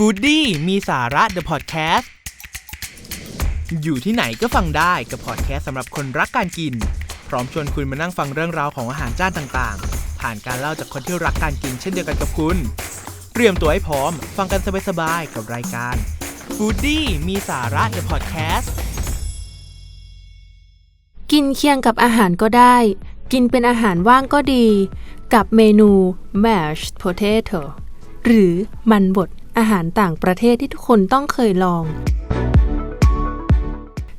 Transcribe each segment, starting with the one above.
ฟูดดี้มีสาระ The Podcast อยู่ที่ไหนก็ฟังได้กับพอดแคสต์สำหรับคนรักการกิน พร้อมชวนคุณมานั่งฟังเรื่องราวของอาหารจานต่างๆ ผ่านการเล่าจากคนที่รักการกินเช่นเดียวกันกับคุณ เตรียมตัวให้พร้อม ฟังกันสบายๆกับรายการฟูดดี้มีสาระ The Podcast กินเคียงกับอาหารก็ได้ กินเป็นอาหารว่างก็ดี กับเมนู mashed potato หรือมันบด อาหารต่างประเทศที่ทุกคนต้องเคยลอง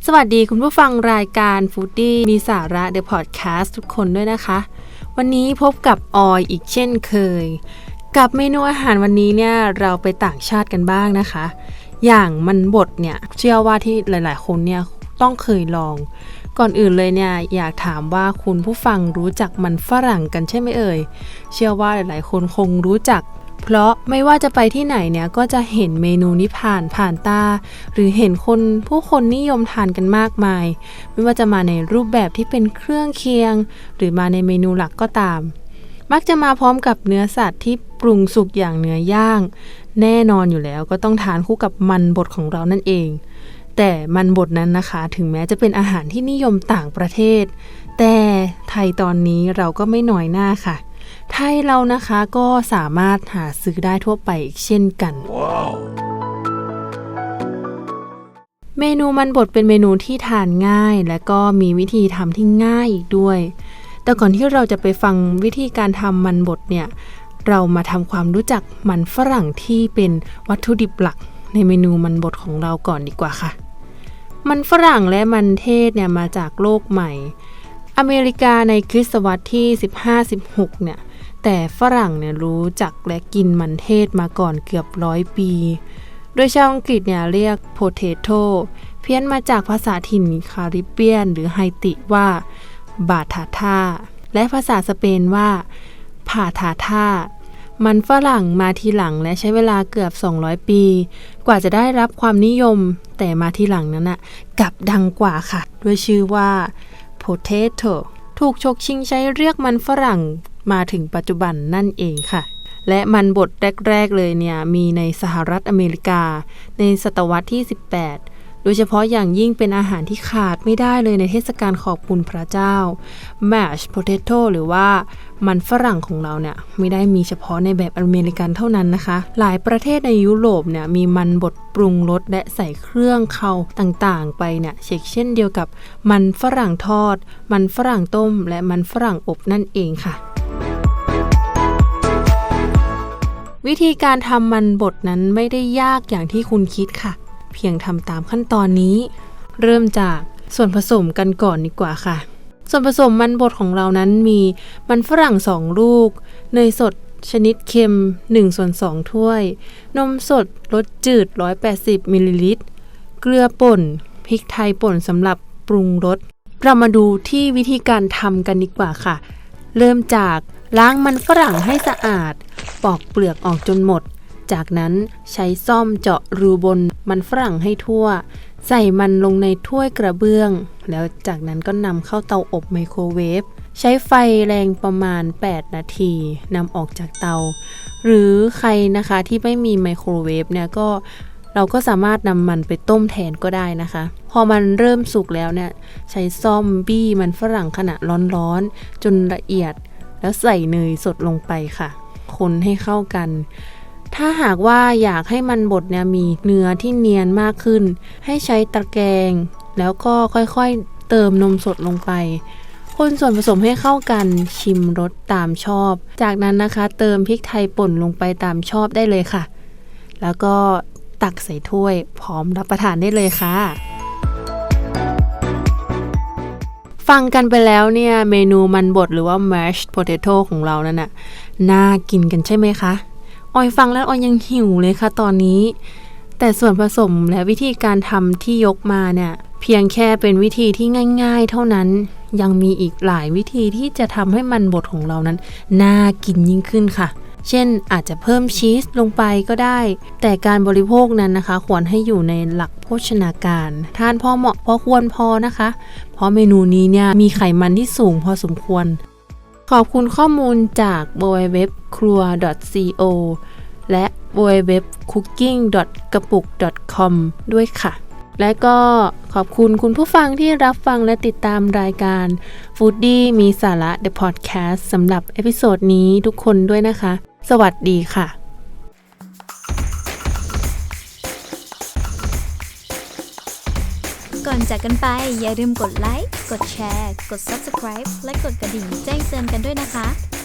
สวัสดีคุณผู้ฟังรายการฟูดดี้มีสาระ The Podcast ทุกคนด้วยนะคะ วันนี้พบกับออยอีกเช่นเคย กับเมนูอาหารวันนี้เนี่ยเราไปต่างชาติกันบ้างนะคะ อย่างมันบดเนี่ยเชื่อว่าที่หลาย ๆ คนเนี่ยต้องเคยลองก่อนอื่นเลยเนี่ยอยากถามว่าคุณผู้ฟังรู้จักมันฝรั่งกันใช่ไหมเอ่ย เชื่อว่าหลาย ๆ คนคงรู้จัก เพราะไม่ว่าจะไปที่ไหนเนี่ยก็จะเห็นเมนูนี้ผ่านผ่านตา หรือเห็นคนผู้คนนิยมทานกันมากมาย ไม่ว่าจะมาในรูปแบบที่เป็นเครื่องเคียง หรือมาในเมนูหลักก็ตาม มักจะมาพร้อมกับเนื้อสัตว์ที่ปรุงสุกอย่างเนื้อย่าง แน่นอนอยู่แล้วก็ต้องทานคู่กับมันบดของเรานั่นเอง แต่มันบดนั้นนะคะ ถึงแม้จะเป็นอาหารที่นิยมต่างประเทศ แต่ไทยตอนนี้เราก็ไม่น้อยหน้าค่ะ ไทยเรานะคะก็สามารถหาซื้อได้ทั่วไปอีกเช่นกันเมนูมันบดเป็นเมนูที่ทานง่าย และก็มีวิธีทำที่ง่ายอีกด้วย แต่ก่อนที่เราจะไปฟังวิธีการทำมันบดเนี่ยเรามาทำความรู้จักมันฝรั่งที่เป็นวัตถุดิบหลักในเมนูมันบดของเราก่อนดีกว่าค่ะ มันฝรั่งและมันเทศเนี่ยมาจากโลกใหม่ อเมริกาในคริสตศตวรรษที่ 15-16 เนี่ย แต่ฝรั่งเนี่ยรู้จักและกินมันเทศมาก่อนเกือบร้อยปี โดยชาวอังกฤษเนี่ยเรียก potato เพี้ยนมาจากภาษาถิ่นคาริบเบียน หรือไฮติว่าบาทาทาและภาษาสเปนว่าผาทาทามันฝรั่งมาทีหลังและใช้เวลาเกือบ 200 ปี กว่าจะได้รับความนิยม แต่มาทีหลังนั้นน่ะกลับดังกว่าค่ะ ด้วยชื่อว่า potato ถูกชกชิงใช้เรียกมันฝรั่งมาถึงปัจจุบันนั่นเองค่ะ และมันบทแรก ๆ เลยเนี่ย มีในสหรัฐอเมริกา ในศตวรรษที่ 18 ดยเฉพาะอย่างยิ่งเป็นอาหารที่ขาดไม่ได้เลยในเทศกาลขอบคุณพระเจ้า mashed potato หรือว่ามันฝรั่งของเราเนี่ยไม่ได้มีเฉพาะในแบบอเมริกันเท่านั้นนะคะ หลายประเทศในยุโรปเนี่ยมีมันบดปรุงรสและใส่เครื่องเข้าต่างๆ ไปเนี่ยเช่นเช่นเดียวกับมันฝรั่งทอด มันฝรั่งต้ม และมันฝรั่งอบนั่นเองค่ะวิธีการทำมันบดนั้นไม่ได้ยากอย่างที่คุณคิดค่ะ พียงทำตามขั้นตอนนี้ เริ่มจากส่วนผสมกันก่อนดีกว่าค่ะ ส่วนผสมมันบดของเรานั้นมีมันฝรั่ง 2 ลูก เนยสดชนิดเค็ม1ส่วน2ถ้วย นมสดรสจืด 180มิลลิลิตร เกลือป่น พริกไทยป่นสำหรับปรุงรส เรามาดูที่วิธีการทำกันดีกว่าค่ะ เริ่มจากล้างมันฝรั่งให้สะอาด ปอกเปลือกออกจนหมด จากนั้นใช้ซ่อมเจาะรูบนมันฝรั่งให้ทั่ว ใส่มันลงในถ้วยกระเบื้อง แล้วจากนั้นก็นำเข้าเตาอบไมโครเวฟใช้ไฟแรงประมาณ 8 นาทีนำออกจากเตา หรือใครนะคะที่ไม่มีไมโครเวฟเนี่ยก็เราก็สามารถนำมันไปต้มแทนก็ได้นะคะ พอมันเริ่มสุกแล้วเนี่ยใช้ซ่อมบี้มันฝรั่งขณะร้อนๆ จนละเอียด แล้วใส่เนยสดลงไปค่ะ คนให้เข้ากัน ถ้าหากว่าอยากให้มันบดเนี่ยมีเนื้อที่เนียนมากขึ้น ให้ใช้ตะแกรงแล้วก็ค่อยๆเติมนมสดลงไป คนส่วนผสมให้เข้ากันชิมรสตามชอบ จากนั้นนะคะ เติมพริกไทยป่นลงไปตามชอบได้เลยค่ะ แล้วก็ตักใส่ถ้วยพร้อมรับประทานได้เลยค่ะ ฟังกันไปแล้วเนี่ย เมนูมันบดหรือว่า mashed potato ของเรานั่นน่ะน่ากินกันใช่ไหมคะ ออยฟังแล้วออยยังหิวเลยค่ะตอนนี้ แต่ส่วนผสมและวิธีการทำที่ยกมาเนี่ย เพียงแค่เป็นวิธีที่ง่าย ๆ เท่านั้นยังมีอีกหลายวิธีที่จะทำให้มันบดของเรานั้น น่ากินยิ่งขึ้นค่ะ เช่นอาจจะเพิ่มชีสลงไปก็ได้ แต่การบริโภคนั้นนะคะ ควรให้อยู่ในหลักโภชนาการ ทานพอเหมาะพอควรพอนะคะ เพราะเมนูนี้เนี่ยมีไขมันที่สูงพอสมควร ขอบคุณข้อมูลจาก w w w ครัว co และ w w w c o o k i n g กระปุก .com ด้วยค่ะ และก็ขอบคุณคุณผู้ฟังที่รับฟังและติดตามรายการ Foodie มีสาระ The Podcast สำหรับเอพิโซดนี้ทุกคนด้วยนะคะ สวัสดีค่ะ ก่อนจากกันไป อย่าลืมกดไลค์ กดแชร์ กด Subscribe และกดกระดิ่งแจ้งเตือนกันด้วยนะคะ